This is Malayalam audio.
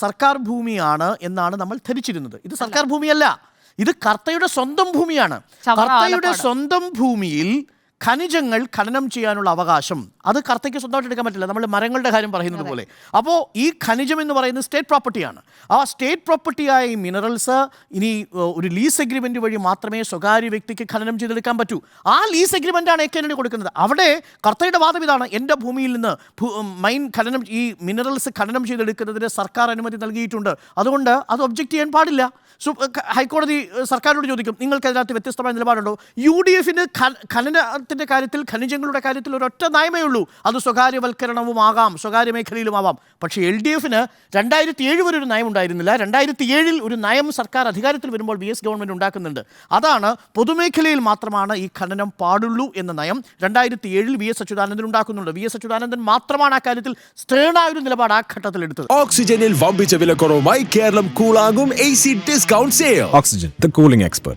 സർക്കാർ ഭൂമിയാണ് എന്നാണ് നമ്മൾ ധരിച്ചിരുന്നത്. ഇത് സർക്കാർ ഭൂമിയല്ല. ഇത് കർത്തയുടെ സ്വന്തം ഭൂമിയാണ്. കർത്തയുടെ സ്വന്തം ഭൂമിയിൽ ഖനിജങ്ങൾ ഖനനം ചെയ്യാനുള്ള അവകാശം. അത് കർത്തയ്ക്ക് സ്വന്തമായിട്ട് എടുക്കാൻ പറ്റില്ല. നമ്മൾ മരങ്ങളുടെ കാര്യം പറയുന്നത് പോലെ. അപ്പോൾ ഈ ഖനിജം എന്ന് പറയുന്നത് സ്റ്റേറ്റ് പ്രോപ്പർട്ടിയാണ്. ആ സ്റ്റേറ്റ് പ്രോപ്പർട്ടിയായ ഈ മിനറൽസ് ഇനി ഒരു ലീസ് എഗ്രിമെന്റ് വഴി മാത്രമേ സ്വകാര്യ വ്യക്തിക്ക് ഖനനം ചെയ്തെടുക്കാൻ പറ്റൂ. ആ ലീസ് എഗ്രിമെന്റ് ആണ് എ കൊടുക്കുന്നത്. അവിടെ കർത്തയുടെ വാദം ഇതാണ്. എന്റെ ഭൂമിയിൽ നിന്ന് മൈൻ ഖനനം ഈ മിനറൽസ് ഖനനം ചെയ്തെടുക്കുന്നതിന് സർക്കാർ അനുമതി നൽകിയിട്ടുണ്ട്. അതുകൊണ്ട് അത് ഒബ്ജക്റ്റ് ചെയ്യാൻ പാടില്ല. സു ഹൈക്കോടതി സർക്കാരിനോട് ചോദിക്കും നിങ്ങൾക്ക് അതിനകത്ത് വ്യത്യസ്തമായ നിലപാടുണ്ടോ? യു ഡി എഫിന് ഖനനത്തിന്റെ കാര്യത്തിൽ ഖനിജങ്ങളുടെ കാര്യത്തിൽ ഒരൊറ്റ നയമേ ഉള്ളൂ. അത് സ്വകാര്യവൽക്കരണവും ആകാം സ്വകാര്യ മേഖലയിലും ആവാം. പക്ഷേ എൽ ഡി എഫിന് രണ്ടായിരത്തി ഏഴ് വരെ ഒരു നയം ഉണ്ടായിരുന്നില്ല. രണ്ടായിരത്തി ഏഴിൽ ഒരു നയം സർക്കാർ അധികാരത്തിൽ വരുമ്പോൾ ബി എസ് ഗവൺമെന്റ് ഉണ്ടാക്കുന്നുണ്ട്. അതാണ് പൊതുമേഖലയിൽ മാത്രമാണ് ഈ ഖനനം പാടുള്ളൂ എന്ന നയം രണ്ടായിരത്തി ഏഴിൽ വി എസ് അച്യുതാനന്ദൻ ഉണ്ടാക്കുന്നുണ്ട്. വി എസ് അച്യുതാനന്ദൻ മാത്രമാണ് ആ കാര്യത്തിൽ stern-ആയ ഒരു നിലപാട് ആ ഘട്ടത്തിൽ എടുത്തത്. ഓക്സിജനിൽ വമ്പിച്ച വിലക്കുറവുമായി Keralam കൂളാകും. A C discount Oxygen Oxygen, cooling cooling expert.